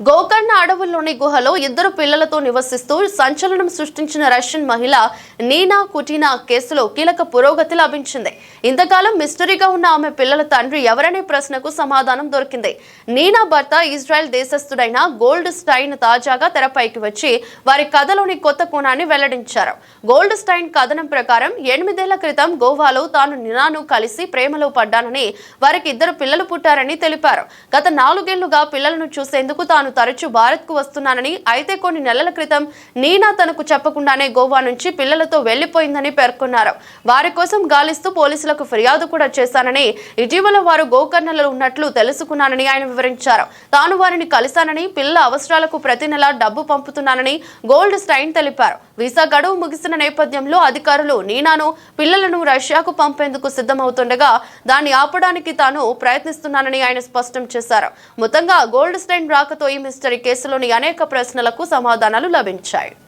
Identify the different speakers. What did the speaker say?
Speaker 1: గోకర్ణ అడవుల్లోని గుహలో ఇద్దరు పిల్లలతో నివసిస్తూ సంచలనం సృష్టించిన రష్యన్ మహిళ నీనా కుటీనా కేసులో కీలక పురోగతి లభించింది. ఇంతకాలం మిస్టరీగా ఉన్న ఆమె పిల్లల తండ్రి ఎవరనే ప్రశ్నకు సమాధానం దొరికింది. నీనా భర్త ఇజ్రాయెల్ దేశస్థుడైన గోల్డ్ స్టైన్ తాజాగా తెరపైకి వచ్చి వారి కథలోని కొత్త కోణాన్ని వెల్లడించారు. గోల్డ్ స్టైన్ కథనం ప్రకారం ఎనిమిదేళ్ళ క్రితం గోవాలో తాను నినాను కలిసి ప్రేమలో పడ్డానని వారికి ఇద్దరు పిల్లలు పుట్టారని తెలిపారు. గత నాలుగేళ్ళుగా పిల్లలను చూసేందుకు తాను తరచూ భారత్కు వస్తున్నానని అయితే కొన్ని నెలల క్రితం నీనా తనకు చెప్పకుండానే గోవా నుంచి పిల్లలతో వెళ్ళిపోయిందని పేర్కొన్నారు. వారి కోసం గాలిస్తూ పోలీసులకు ఫిర్యాదు కూడా చేశానని ఇటీవల వారు గోకర్ణలో ఉన్నట్లు తెలుసుకున్నానని ఆయన వివరించారు. తాను వారిని కలిశానని పిల్లల అవసరాలకు ప్రతి నెల డబ్బు పంపుతున్నానని గోల్డ్ స్టైన్ తెలిపారు. వీసా గడువు ముగిసిన నేపథ్యంలో అధికారులు నీనాను పిల్లలను రష్యాకు పంపేందుకు సిద్ధమవుతుండగా దాన్ని ఆపడానికి తాను ప్రయత్నిస్తున్నానని ఆయన స్పష్టం చేశారు. మొత్తంగా గోల్డ్ స్టైన్ రాకతో ఈ మిస్టరీ కేసులోని అనేక ప్రశ్నలకు సమాధానాలు లభించాయి.